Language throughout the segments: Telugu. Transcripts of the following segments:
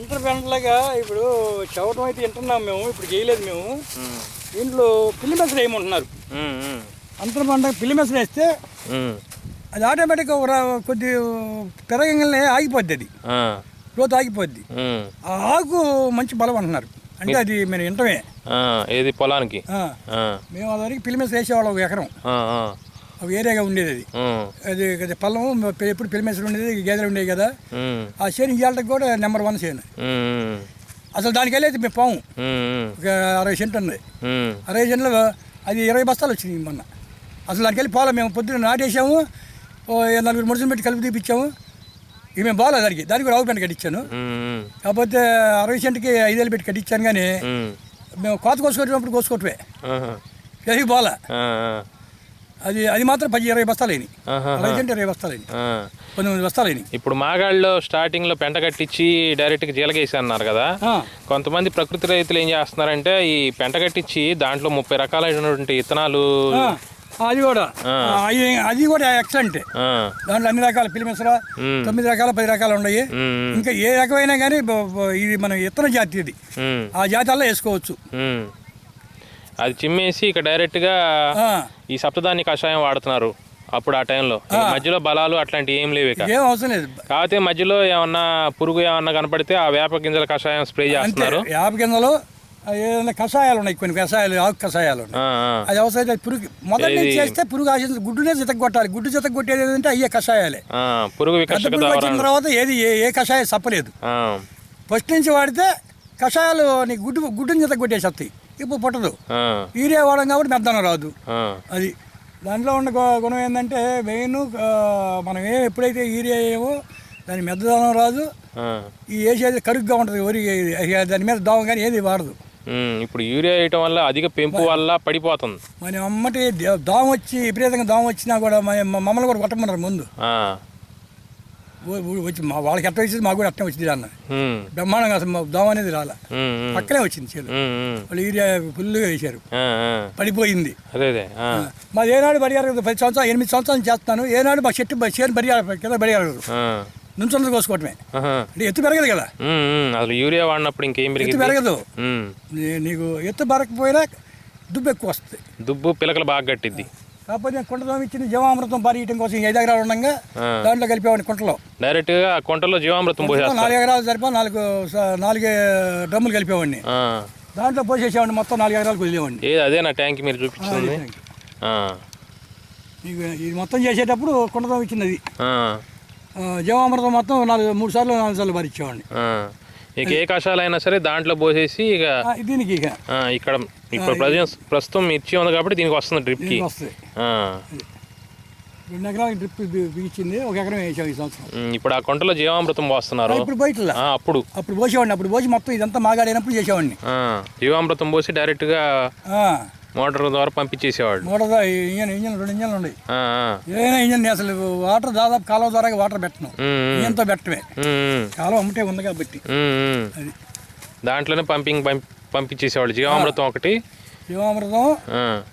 పంటలాగా ఇప్పుడు చవటం అయితే వింటున్నాం మేము ఇప్పుడు చేయలేదు మేము. దీంట్లో పిల్లి మెసలు వేయమంటున్నారు. అంతర పంట పిల్లి మెసలు వేస్తే అది ఆటోమేటిక్గా కొద్ది పెరగంగానే ఆగిపోద్ది అది. గ్రోత్ ఆగిపోద్ది. ఆ ఆకు మంచి బలం అంటున్నారు. అంటే అది మేము వింటమే. ఏది పొలానికి? మేము అదివరకు పిల్లి మెసలు వేసేవాళ్ళం ఒక ఎకరం. ఏరియాగా ఉండేది అది. అది అది పొలం ఎప్పుడు పిల్లి మెసలు ఉండేది గేదెలు ఉండేవి కదా. ఆ చేను ఇవాళకి కూడా నెంబర్ వన్ చేను. అసలు దానికి వెళ్ళేది మేము పోము. ఒక అరవై సెంట్ ఉంది అరవై సెంట్లో అది ఇరవై బస్తాలు వచ్చినాయి మొన్న. అసలు దానికి వెళ్ళి పోలే మేము పొద్దున్న నాటేసాము నలుగురు మనుషులు పెట్టి కలిపి తీపిచ్చాము. ఇక మేము బాగాలేదు దానికి. దానికి కూడా ఆవు పెంట కట్టించాను కాకపోతే అరవై సెంట్కి ఐదేళ్ళు పెట్టి కట్టించాను కానీ మేము. కోత కోసుకొచ్చినప్పుడు కోసుకోవటమే. ఆహా, అది బాగా ఆ, ఆ, అది అది మాత్రం పది ఇరవై బస్తాలు అయినాయి ఆహా, అరవై సెంట్ ఇరవై బస్తాలు అయినాయి ఆ. పంతొమ్మిది బస్తాలు అయినాయి ఇప్పుడు మాగాళ్ళలో స్టార్టింగ్లో పెంట కట్టించి డైరెక్ట్గా జీలగేసి అన్నారు కదా కొంతమంది ప్రకృతి రైతులు ఏం చేస్తున్నారంటే ఈ పెంట కట్టించి దాంట్లో ముప్పై రకాలైనటువంటి విత్తనాలు ఆ, అది కూడా. అది కూడా ఎక్సలెంట్ దాంట్లో అన్ని రకాల పిలిమిసర తొమ్మిది రకాల పది రకాలు ఉన్నాయి. ఇంకా ఏ రకమైనా కానీ ఇది మన ఇత్తన జాతి ఇది. ఆ జాతాల్లో వేసుకోవచ్చు. అది చిమ్మేసి ఇక డైరెక్ట్గా ఈ సప్తధాన్య కషాయం వాడుతున్నారు అప్పుడు ఆ టైంలో. మధ్యలో బలాలు అట్లాంటివి ఏం లేవు ఇక. ఏం అవసరం లేదు. కాకపోతే మధ్యలో ఏమన్నా పురుగు ఏమన్నా కనపడితే ఆ వేప గింజల కషాయం స్ప్రే చేస్తున్నారు. కిందలో ఆ, ఏదైనా కషాయాలు ఉన్నాయి కొన్ని కషాయాలు ఆకు కషాయాలు. అది అవసరం పురుగు మొదటి నుంచి చేస్తే పురుగు ఆశించి గుడ్డునే చితక కొట్టాలి గుడ్డు చితక కొట్టేది ఏంటంటే అయ్యే కషాయాలే. పురుగు వచ్చిన తర్వాత ఏది ఏ కషాయం చెప్పలేదు ఫస్ట్ నుంచి వాడితే కషాయాలు నీకు గుడ్డు గుడ్డుని చితక కొట్టేసేస్తాయి ఇప్పుడు పుట్టదు. యూరియా వాడడం కాబట్టి మెద్దనం రాదు. అది దాంట్లో ఉన్న గుణం ఏంటంటే మెయిన్ మనం ఏ ఎప్పుడైతే యూరియా వేయమో దాని మెద్దదనం రాదు. ఈ వేసేది కరుగ్గా ఉంటుంది వరి దాని మీద దోమ కానీ ఏది వాడదు. ఇప్పుడు యూరియా వేయటం వల్ల అధిక పెంపు వల్ల పడిపోతుంది. మన అమ్మటి దోమ వచ్చి విపరీతంగా దోమ వచ్చినా కూడా మమ్మల్ని కూడా కొట్టమన్నారు ముందు. వచ్చి మా వాళ్ళకి ఎట్ట వచ్చింది మాకు కూడా అట్టే వచ్చింది అన్న బ్రహ్మాండంగా అసలు మా దోమ అనేది రాలే. పక్కనే వచ్చింది చేలు. వాళ్ళు యూరియా ఫుల్గా వేశారు. పడిపోయింది. మాది ఏనాడు బడియారు పది సంవత్సరాలు ఎనిమిది సంవత్సరాలు చేస్తున్నాను. ఏనాడు మా చెట్టు చేను బడియారు కింద బడియారు ఆ. నుంచున్నది కోసుకోవటమే. అంటే ఎత్తు పెరగదు కదా. అసలు యూరియా వాడినప్పుడు ఇంకేం ఎత్తు పెరిగింది. నీకు ఎత్తు బరకపోయినా దుబ్బు ఎక్కువ వస్తుంది. దుబ్బు పిలకలు బాగా కట్టిద్ది కాకపోతే నేను కుంటలో ఇచ్చింది జీవామృతం పారీయటం కోసం ఐదు ఎకరాలు ఉండగా. దాంట్లో కలిపేవాడిని కుంటలో. డైరెక్ట్గా కొంటలో జీవామృతం నాలుగు ఎకరాలు సరిపో నాలుగు నాలుగు డ్రమ్ములు కలిపేవాడిని. దాంట్లో పోసేసేవాడిని మొత్తం నాలుగు ఎకరాలకు వదిలేవాడిని. ఏది అదే నా ట్యాంక్ మీరు చూపించింది. నీకు ఇది మొత్తం చేసేటప్పుడు కుండతో ఇచ్చినది. జీవామృతం మొత్తం నాలుగు మూడు సార్లు నాలుగు సార్లు భరించేవాడిని. ఇక ఏ కషాయాలైనా సరే దాంట్లో పోసేసి ఇక దీనికి ఇక. ఇక్కడ ఇప్పుడు ప్రజెంట్ ప్రస్తుతం మిర్చి ఉంది కాబట్టి దీనికి వస్తుంది. రెండు డ్రిప్ బిగించింది ఒక ఎకరం వేసాం ఈ సంవత్సరం. ఇప్పుడు ఆ కొంటలో జీవామృతం పోస్తున్నారు. ఇప్పుడు బయట అప్పుడు. అప్పుడు పోసేవాడిని అప్పుడు పోసి మొత్తం ఇదంతా మాగాడైనప్పుడు చేసేవాడిని. జీవామృతం పోసి డైరెక్ట్గా మోటార్ ద్వారా పంపించేసేవాడు మూడదా ఇంజన్ ఇంజన్ రెండు ఇంజన్లు ఉన్నాయి. ఏదైనా ఇంజన్ అసలు వాటర్ దాదాపు కాలువ ద్వారా వాటర్ పెట్టను. ఇంజన్తో పెట్టమే. కాలువ అమ్మటే ఉంది కాబట్టి. అది. దాంట్లోనే పంపింగ్ పంపి పంపించేసేవాళ్ళు. జీవామృతం ఒకటి జీవామృతం.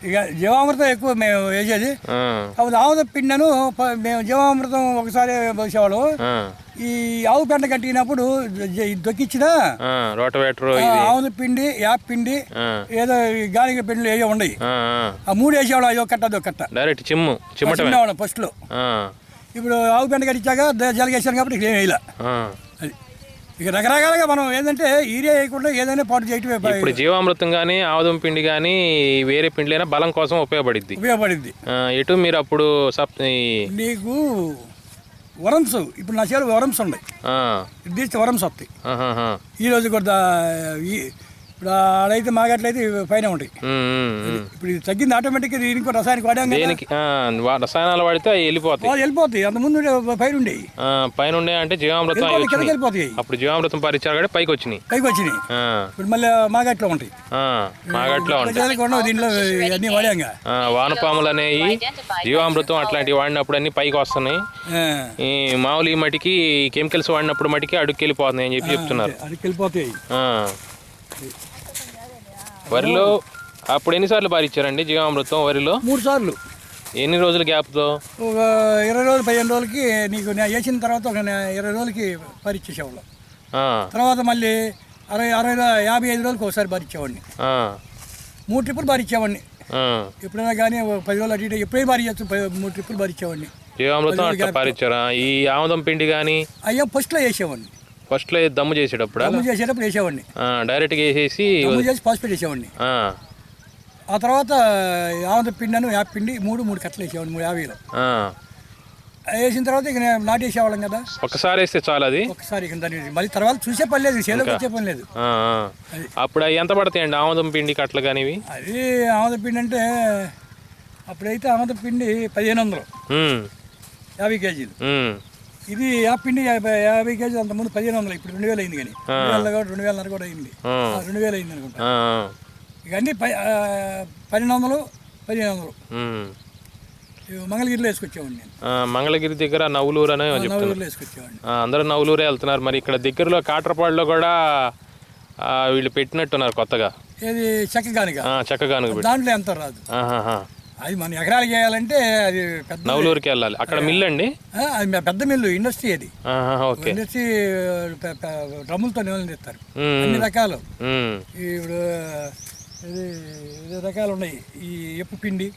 ఇక జీవామృతం ఎక్కువ మేము వేసేది. కాకపోతే ఆవుద పిండను మేము జీవామృతం ఒకసారి పోసేవాడు ఆ, ఈ ఆవు పెంట కట్టినప్పుడు దొక్కిచ్చిన ఆవుద పిండి యాప్ పిండి ఏదో గాలిక పిండిలు ఏవో ఉన్నాయి ఆ, మూడు వేసేవాడు అదో కట్ట అదో కట్ట. డైరెక్ట్ చిమ్ము చిన్నవాడు ఫస్ట్లో ఆ, ఇప్పుడు ఆవు పెంట కట్టించాక జలగేసాను కాబట్టి ఇక ఏం వేయలే. ఇక రకరకాలుగా మనం ఏంటంటే ఈరియా వేయకుండా ఏదైనా పాటు చేయటమే ఇప్పుడు జీవామృతం కానీ ఆముదం పిండి కానీ వేరే పిండిలైనా బలం కోసం ఉపయోగపడిద్ది. ఉపయోగపడింది ఆ, ఎటు మీరు అప్పుడు నీకు వరమ్స్ ఇప్పుడు నా చేలు వరమ్స్ ఉన్నాయి. వరమ్స్ వస్తాయి. ఈ రోజు కూడా ఇప్పుడు ఆడైతే మాగట్లయితే పైన ఉంటాయి. ఇప్పుడు ఇది తగ్గింది ఆటోమేటిక్గా దీనికి రసాయనిక వాడాం దేనికి? రసాయనాలు వాడితే వెళ్ళిపోతాయి. వాళ్ళు వెళ్ళిపోతాయి. అంత ముందు పైన ఉండేవి పైన ఉండే అంటే జీవామృతం వెళ్ళిపోతాయి కిందకి వచ్చినాయి. వెళ్ళిపోతాయి. అప్పుడు జీవామృతం పరిచారు కాబట్టి పైకి వచ్చినాయి. పైకి వచ్చినాయి. ఇప్పుడు మళ్ళీ మాగట్లో ఉంటాయి మాగట్లో ఉంటాయి దీంట్లో అన్నీ వాడాంగా వానపాములు అనేవి జీవామృతం అట్లాంటివి వాడినప్పుడు అన్ని పైకి వస్తున్నాయి. ఈ మామూలు ఈ మటికి కెమికల్స్ వాడినప్పుడు మటికి అడుగుకి వెళ్ళిపోతున్నాయి అని చెప్పి చెప్తున్నారు. అడికి వెళ్ళిపోతాయి. వరిలో అప్పుడు ఎన్నిసార్లు పారిచ్చారండి జీవామృతం వరిలో? మూడు సార్లు. ఎన్ని రోజుల గ్యాప్తో? ఒక ఇరవై రోజులు పదిహేను రోజులకి నీకు నేను వేసిన తర్వాత ఒక ఇరవై రోజులకి పరిచేసేవాళ్ళం తర్వాత మళ్ళీ అరవై అరవై యాభై ఐదు రోజులకు ఒకసారి బారిచ్చేవాడిని ఆ, మూడు ట్రిప్పులు బారిచ్చేవాడిని ఆ. ఎప్పుడైనా కానీ పది రోజులు అటు చేయొచ్చు ప- మూడు ట్రిప్పులు బారిచ్చేవాడిని జీవామృతం పారిచ్చారా? ఈ ఆముదం పిండి కానీ అయ్యా ఫస్ట్లో వేసేవాడిని. ఫస్ట్లో దమ్ము చేసేటప్పుడు? దమ్ము చేసేటప్పుడు వేసేవాడిని. డైరెక్ట్గా వేసేసి దమ్ము చేసి పాస్పేట్ వేసేవాడిని. ఆ, ఆ తర్వాత ఆమెద పిండిను యాప్ పిండి మూడు మూడు కట్టలు వేసేవాడిని మూడు యాభైలో ఆ. వేసిన తర్వాత ఇక నేను నాటేసేవాళ్ళం కదా. ఒక్కసారి వేస్తే చాలు అది. ఒకసారి ఇక దాన్ని మళ్ళీ తర్వాత చూసే పని లేదు చేలోకి వచ్చే పని లేదు. అప్పుడు ఎంత పడతాయండి? ఆముదం పిండి కట్టలు కానీ అది ఆమద పిండి అంటే అప్పుడైతే ఆమద పిండి పదిహేను వందలు. యాభై కేజీలు. ఇది ఆ పిండి యాభై కేజీలు అంతకుముందు పదిహేను వందలు ఇప్పుడు రెండు వేలు అయింది కానీ. రెండు వేల కూడా రెండు వేలన్నర కూడా అయింది. రెండు వేలు అయింది అనుకుంటా. ఇక అన్నీ పన్నెండు వందలు పదిహేను వందలు. మంగళగిరిలో వేసుకొచ్చేవాడిని నేను. మంగళగిరి దగ్గర నవ్వులూరు అనే నవలూరులో వేసుకొచ్చేవాడిని. అందరూ నవ్వులూరే వెళ్తున్నారు. మరి ఇక్కడ దగ్గరలో కాట్రపాడులో కూడా వీళ్ళు పెట్టినట్టున్నారు కొత్తగా. ఆ, చక్కగానుగ పెట్టి. దాంట్లో ఎంత రాదు. అది మన ఎకరాలు చేయాలంటే అది పెద్ద నవ్వులూరుకి వెళ్ళాలి. అక్కడ మిల్ అండి? అది పెద్ద మిల్లు ఇండస్ట్రీ అది. ఓకే. ఇండస్ట్రీ డ్రమ్ములతో ఉమ్, అన్ని రకాలు. ఇప్పుడు ఇది రకాలు ఉన్నాయి. ఈ ఎప్పు పిండి.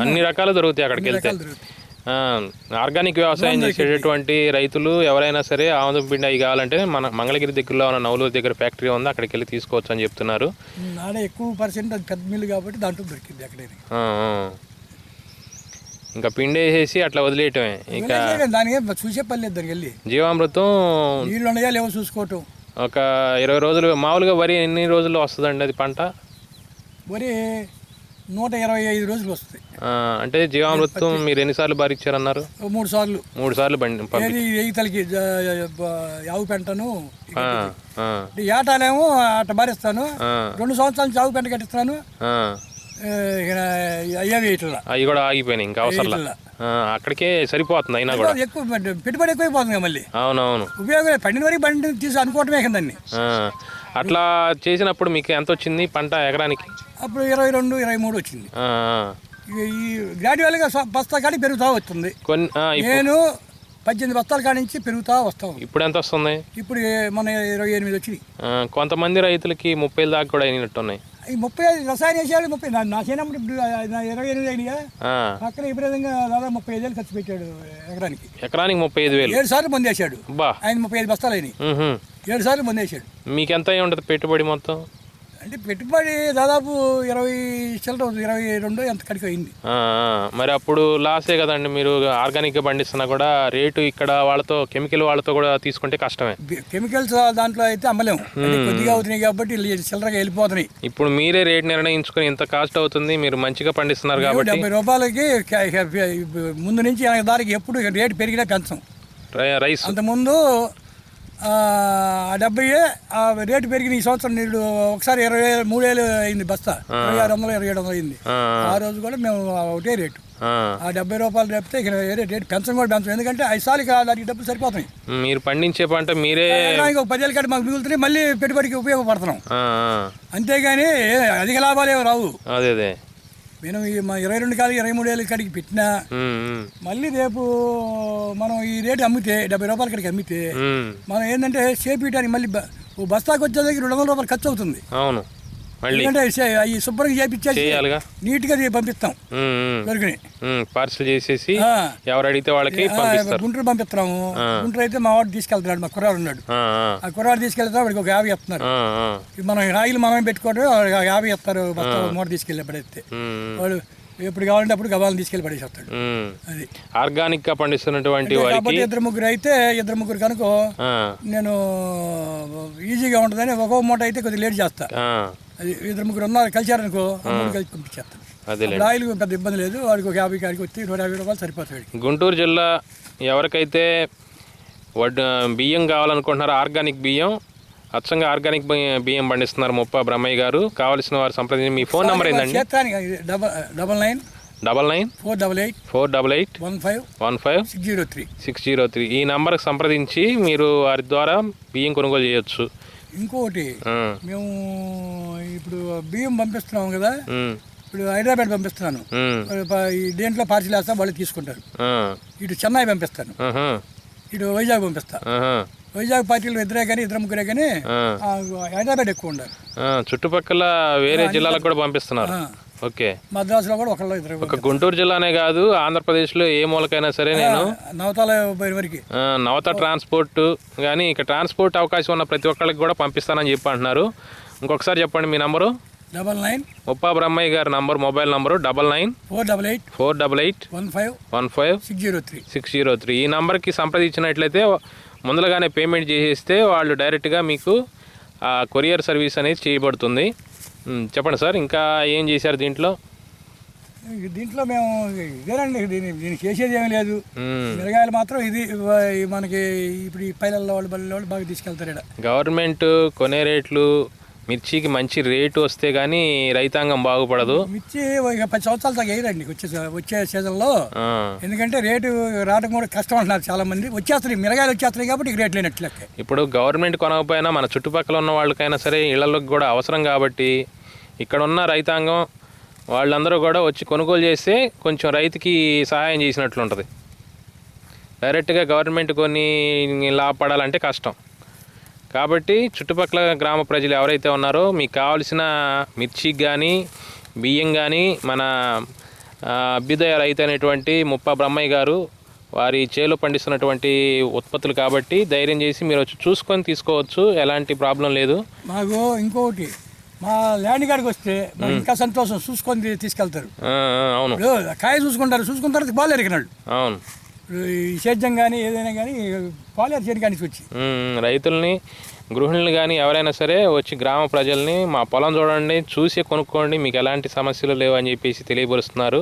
అన్ని రకాలు దొరుకుతాయి అక్కడికి వెళ్తే. ఆర్గానిక్ వ్యవసాయం చేసేటటువంటి రైతులు ఎవరైనా సరే ఆముదం పిండి అవి కావాలంటే మన మంగళగిరి దగ్గరలో ఉన్న నవలూరు దగ్గర ఫ్యాక్టరీ ఉంది అక్కడికి వెళ్ళి తీసుకోవచ్చు అని చెప్తున్నారు. ఎక్కువ పర్సెంట్ అది పెద్ద మిల్లు కాబట్టి దాంట్లో దొరికింది. ఇంకా పిండి వేసేసి అట్లా వదిలేయటమే. ఇక దానికి చూసే పని లేదు దానికి వెళ్ళి. జీవామృతం నీళ్ళు ఉన్నాయా లేవో చూసుకోవటం. ఒక ఇరవై రోజులు మామూలుగా వరి ఎన్ని రోజుల్లో వస్తుందండి అది పంట? వరి నూట ఇరవై ఐదు రోజులు వస్తుంది అంటే జీవామృతం మీరు ఎన్నిసార్లు ఓ మూడు సార్లు. మూడు సార్లు బండి ఏది ఎగితలకి యావు పెంటను ఏటాలేమో అట్ట భరిస్తాను రెండు సంవత్సరాల నుంచి ఆవు పెంట కట్టిస్తాను. అయ్యేవి ఇట్లా అవి కూడా ఆగిపోయినాయి ఇంకా ఆ, అక్కడికే సరిపోతుంది అయినా కూడా. ఎక్కువ పెట్- పెట్టుబడి ఎక్కువైపోతుంది మళ్ళీ. అవునవును. ఉపయోగం పండిన వరకు బండి తీసి అనుకోవటమే కదా దాన్ని. ఆ, అట్లా చేసినప్పుడు మీకు ఎంత వచ్చింది పంట ఎకరానికి? అప్పుడు ఇరవై రెండు ఇరవై మూడు వచ్చింది. ఈ గ్రాడ్యువల్గా బస్తా కాడి పెరుగుతూ వస్తుంది. కొన్ని నేను పద్దెనిమిది బస్తాల కాడి నుంచి పెరుగుతూ వస్తాం ఇప్పుడు ఎంత వస్తుంది? ఇప్పుడు మన ఇరవై ఎనిమిది వచ్చినాయి. ఆ, కొంతమంది రైతులకి ముప్పై దాకా కూడా అయినట్టున్నాయి. ఈ ముప్పై ఐదు రసాయన వేసాడు ముప్పై నా చేయనప్పుడు ఇప్పుడు ఇరవై ఎనిమిది అయినాయా ఆ, పక్కన విపరీతంగా దాదాపు ముప్పై ఐదు వేలు ఖర్చు పెట్టాడు ఎకరానికి. ఎకరానికి ముప్పై ఐదు వేలు. ఏడు సార్లు మందేశాడు బా. ఆయన ముప్పై ఐదు బస్తాలు అయినాయి. ఏడు సార్లు మందేశాడు. మీకు ఎంత అయి ఉంటుంది పెట్టుబడి మొత్తం? అంటే పెట్టుబడి దాదాపు ఇరవై చిల్లర ఇరవై రెండు ఎంత కడికి అయింది. మరి అప్పుడు లాసే కదండి మీరు ఆర్గానిక్గా పండిస్తున్నా కూడా రేటు ఇక్కడ వాళ్ళతో కెమికల్ వాళ్ళతో కూడా తీసుకుంటే కష్టమే. కెమికల్స్ దాంట్లో అయితే అమ్మలేము. కొద్దిగా అవుతున్నాయి కాబట్టి చిల్లరగా వెళ్ళిపోతున్నాయి. ఇప్పుడు మీరే రేట్ నిర్ణయించుకుని ఇంత కాస్ట్ అవుతుంది మీరు మంచిగా పండిస్తున్నారు కాబట్టి. డెబ్బై రూపాయలకి ముందు నుంచి దారికి ఎప్పుడు రేటు పెరిగినా పెంచం. రై- రైస్. అంతకుముందు డెబ్బై ఆ రేటు పెరిగిన ఈ సంవత్సరం నీళ్ళు ఒకసారి ఇరవై మూడు వేలు అయింది బస్తా. ఇరవై ఆరు వందలు ఇరవై ఏడు వందలు అయింది. ఆ, రోజు కూడా మేము ఒకటే రేటు. ఆ. డెబ్బై రూపాయలు ఇక వేరే రేటు పెంచడం కూడా పెంచం. ఎందుకంటే ఐదు సార్లు దానికి డబ్బులు సరిపోతున్నాయి. మీరు పండించే పంట మీరే ఒక పదివేలు కట్టి మాకు మిగులుతున్నాయి మళ్ళీ పెట్టుబడికి ఉపయోగపడుతున్నాం. అంతేగాని అధిక లాభాలు ఏమి రావు. అదే. మేము ఈ మా ఇరవై రెండు కాదు ఇరవై మూడు వేలు కాడికి పెట్టినా. మళ్ళీ రేపు మనం ఈ రేటు అమ్మితే డెబ్బై రూపాయల కాడికి అమ్మితే. మనం ఏంటంటే చేపించడానికి మళ్ళీ బ- ఓ బస్తాకి వచ్చేదానికి రెండు వందల రూపాయలు ఖర్చు అవుతుంది. అవును. మళ్ళీ అవి శుభ్రంగా చేపించేసి నీట్గా పంపిస్తాం దొరికినాయి పార్సల్ చేసేసి. ఎవరు అడిగితే వాళ్ళకి గుంటూరు పంపిస్తున్నాము. గుంటూరు అయితే మా వాడు తీసుకెళ్తున్నాడు మా కుర్రాడు ఉన్నాడు. ఆ, కుర్రాడు తీసుకెళ్తే వాడికి ఒక యాభై ఇస్తున్నారు. మనం రాయిలు మనమే పెట్టుకోవడం యాభై ఇస్తారు మూట తీసుకెళ్ళి పడేస్తే ఉమ్, వాడు ఎప్పుడు కావాలంటే అప్పుడు గబాలను తీసుకెళ్ళి పడేసి వస్తాడు ఉమ్. అది ఆర్గానిక్గా పండిస్తున్నటువంటి కాబట్టి ఇద్దరు ముగ్గురు అయితే ఇద్దరు ముగ్గురు కనుక నేను ఈజీగా ఉంటుందని ఒక్కో మూట అయితే కొద్దిగా లేట్ చేస్తా. అది ఇద్దరు ముగ్గురు ఉన్నారు కలిసారనుకో ఆ. మూడు కలిసి పంపించేస్తాను అప్పుడు ఆయిల్ పెద్ద ఇబ్బంది లేదు వాడికి ఒక యాభై కాడికి వచ్చి నూట యాభై రూపాయలు సరిపోతాయి గుంటూరు జిల్లా ఎవరికైతే వడ్ బియ్యం కావాలనుకుంటున్నారో ఆర్గానిక్ బియ్యం అచ్చంగా ఆర్గానిక్ బియ్యం- పండిస్తున్నారు ముప్ప బ్రహ్మయ్య గారు. కావలసిన వారు సంప్రదించి మీ phone number double double nine double nine four double eight four double eight one five one five six zero three. Six zero three. ఈ నంబర్కి సంప్రదించి మీరు వారి ద్వారా బియ్యం కొనుగోలు చేయొచ్చు. ఇంకోటి మేము ఇప్పుడు బియ్యం పంపిస్తున్నాం కదా ఇప్పుడు హైదరాబాద్ పంపిస్తున్నాను. ఈ దేంట్లో పార్సిల్ వేస్తా వాళ్ళు తీసుకుంటారు. ఇటు చెన్నై పంపిస్తాను. ఇటు వైజాగ్ పంపిస్తా. వైజాగ్ పార్టీలో ఇద్దరే కానీ ఇద్దరు ముగ్గురే కానీ హైదరాబాద్ ఎక్కువ ఉండాలి. చుట్టుపక్కల వేరే జిల్లాలకు కూడా పంపిస్తున్నారు. ఓకే. మద్రాసులో కూడా ఒకళ్ళు ఇద్దరు ఒక గుంటూరు జిల్లానే కాదు ఆంధ్రప్రదేశ్లో ఏ మూలకైనా సరే నేను నవతాల వరకు. నవత ట్రాన్స్పోర్ట్ కానీ ఇక ట్రాన్స్పోర్ట్ అవకాశం ఉన్న ప్రతి ఒక్కరికి కూడా పంపిస్తానని చెప్పి అంటున్నారు. ఇంకొకసారి చెప్పండి మీ number. Double nine Muppa Brahmayya గారి number mobile number double nine four double eight four double eight one five one five six zero three. Six zero three. ఈ నంబర్కి సంప్రదించినట్లయితే ముందుగానే పేమెంట్ చేసేస్తే వాళ్ళు డైరెక్ట్గా మీకు ఆ కొరియర్ సర్వీస్ అనేది చేయబడుతుంది. చెప్పండి సార్ ఇంకా ఏం చేశారు దీంట్లో? దీంట్లో మేము ఇదేనండి దీన్ని దీన్ని చేసేది ఏమీ లేదు. మిరగాయలు మాత్రం ఇది మనకి ఇప్పుడు ఈ పైలల్లో వాళ్ళు వాళ్ళు బాగా తీసుకెళ్తారు ఇక్కడ గవర్నమెంట్ కొనే రేట్లు మిర్చికి మంచి రేటు వస్తే కానీ రైతాంగం బాగుపడదు. మిర్చి ఇక పది సంవత్సరాల దాకా వేయరండి వచ్చే వచ్చే సీజన్లో. ఎందుకంటే రేటు రావడం కూడా కష్టం అంటున్నారు చాలా మంది వచ్చేస్తున్నాయి మిరగాయలు వచ్చేస్తున్నాయి కాబట్టి రేట్లు లేనట్లు ఇప్పుడు గవర్నమెంట్ కొనకపోయినా మన చుట్టుపక్కల ఉన్న వాళ్ళకైనా సరే ఇళ్ళలోకి కూడా అవసరం కాబట్టి ఇక్కడ ఉన్న రైతాంగం వాళ్ళందరూ కూడా వచ్చి కొనుగోలు చేస్తే కొంచెం రైతుకి సహాయం చేసినట్లు ఉంటుంది డైరెక్ట్గా గవర్నమెంట్ కొన్ని లాభపడాలంటే కష్టం. కాబట్టి చుట్టుపక్కల గ్రామ ప్రజలు ఎవరైతే ఉన్నారో మీకు కావాల్సిన మిర్చికి కానీ బియ్యం కానీ మన అభ్యుదయ రైతు అనేటువంటి ముప్ప బ్రహ్మయ్య గారు వారి చేలో పండిస్తున్నటువంటి ఉత్పత్తులు కాబట్టి ధైర్యం చేసి మీరు వచ్చి చూసుకొని తీసుకోవచ్చు ఎలాంటి ప్రాబ్లం లేదు. మాకు ఇంకొకటి మా ల్యాండ్ కాడికి వస్తే ఇంకా సంతోషం చూసుకొని తీసుకెళ్తారు. అవును. కాయ చూసుకుంటారు చూసుకున్న తర్వాత నాళ్ళు అవును. సేద్యం కానీ ఏదైనా కానీ పాలేరు చేయడానికి వచ్చి. రైతుల్ని గృహిణులు కానీ ఎవరైనా సరే వచ్చి గ్రామ ప్రజల్ని మా పొలం చూడండి చూసి కొనుక్కోండి మీకు ఎలాంటి సమస్యలు లేవు అని చెప్పేసి తెలియపరుస్తున్నారు.